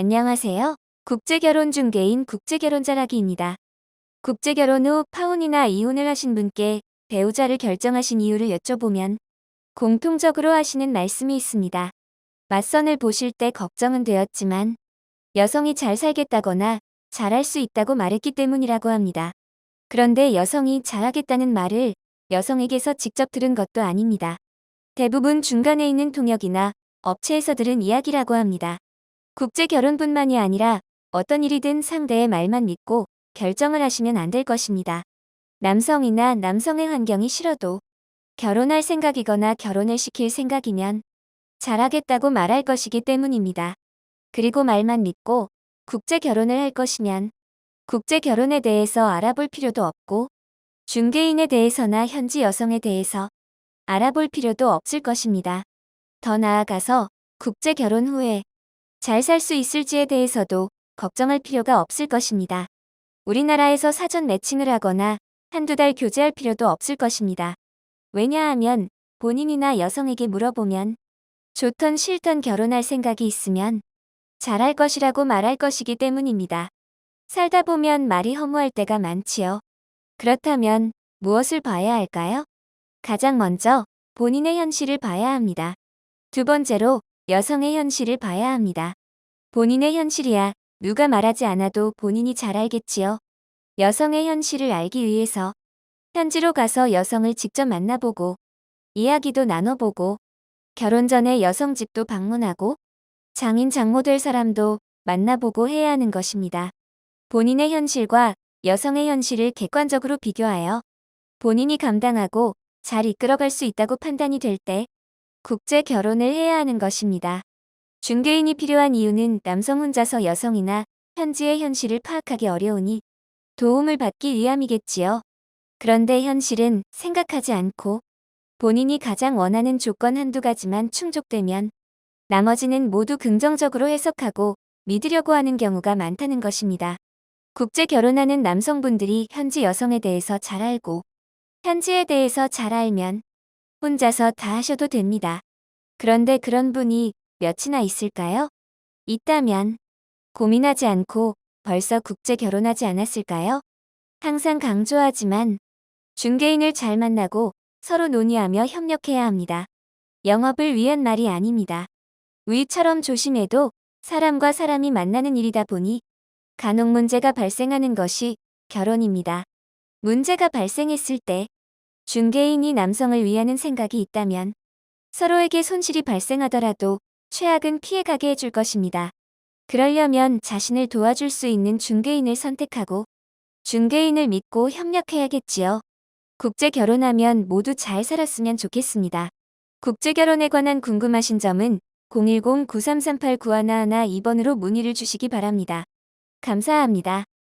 안녕하세요. 국제결혼 중개인 국제결혼자라기입니다. 국제결혼 후 파혼이나 이혼을 하신 분께 배우자를 결정하신 이유를 여쭤보면 공통적으로 하시는 말씀이 있습니다. 맞선을 보실 때 걱정은 되었지만 여성이 잘 살겠다거나 잘할 수 있다고 말했기 때문이라고 합니다. 그런데 여성이 잘하겠다는 말을 여성에게서 직접 들은 것도 아닙니다. 대부분 중간에 있는 통역이나 업체에서 들은 이야기라고 합니다. 국제 결혼뿐만이 아니라 어떤 일이든 상대의 말만 믿고 결정을 하시면 안 될 것입니다. 남성이나 남성의 환경이 싫어도 결혼할 생각이거나 결혼을 시킬 생각이면 잘하겠다고 말할 것이기 때문입니다. 그리고 말만 믿고 국제 결혼을 할 것이면 국제 결혼에 대해서 알아볼 필요도 없고 중개인에 대해서나 현지 여성에 대해서 알아볼 필요도 없을 것입니다. 더 나아가서 국제 결혼 후에 잘 살 수 있을지에 대해서도 걱정할 필요가 없을 것입니다. 우리나라에서 사전 매칭을 하거나 한두 달 교제할 필요도 없을 것입니다. 왜냐하면 본인이나 여성에게 물어보면 좋던 싫던 결혼할 생각이 있으면 잘할 것이라고 말할 것이기 때문입니다. 살다 보면 말이 허무할 때가 많지요. 그렇다면 무엇을 봐야 할까요? 가장 먼저 본인의 현실을 봐야 합니다. 두 번째로 여성의 현실을 봐야 합니다. 본인의 현실이야 누가 말하지 않아도 본인이 잘 알겠지요. 여성의 현실을 알기 위해서 현지로 가서 여성을 직접 만나보고 이야기도 나눠보고 결혼 전에 여성 집도 방문하고 장인 장모 될 사람도 만나보고 해야 하는 것입니다. 본인의 현실과 여성의 현실을 객관적으로 비교하여 본인이 감당하고 잘 이끌어갈 수 있다고 판단이 될 때 국제 결혼을 해야 하는 것입니다. 중개인이 필요한 이유는 남성 혼자서 여성이나 현지의 현실을 파악하기 어려우니 도움을 받기 위함이겠지요. 그런데 현실은 생각하지 않고 본인이 가장 원하는 조건 한두 가지만 충족되면 나머지는 모두 긍정적으로 해석하고 믿으려고 하는 경우가 많다는 것입니다. 국제 결혼하는 남성분들이 현지 여성에 대해서 잘 알고 현지에 대해서 잘 알면 혼자서 다 하셔도 됩니다. 그런데 그런 분이 몇이나 있을까요? 있다면 고민하지 않고 벌써 국제 결혼하지 않았을까요? 항상 강조하지만 중개인을 잘 만나고 서로 논의하며 협력해야 합니다. 영업을 위한 말이 아닙니다. 위처럼 조심해도 사람과 사람이 만나는 일이다 보니 간혹 문제가 발생하는 것이 결혼입니다. 문제가 발생했을 때 중개인이 남성을 위하는 생각이 있다면 서로에게 손실이 발생하더라도 최악은 피해가게 해줄 것입니다. 그러려면 자신을 도와줄 수 있는 중개인을 선택하고 중개인을 믿고 협력해야겠지요. 국제 결혼하면 모두 잘 살았으면 좋겠습니다. 국제 결혼에 관한 궁금하신 점은 010-9338-9111 2번으로 문의를 주시기 바랍니다. 감사합니다.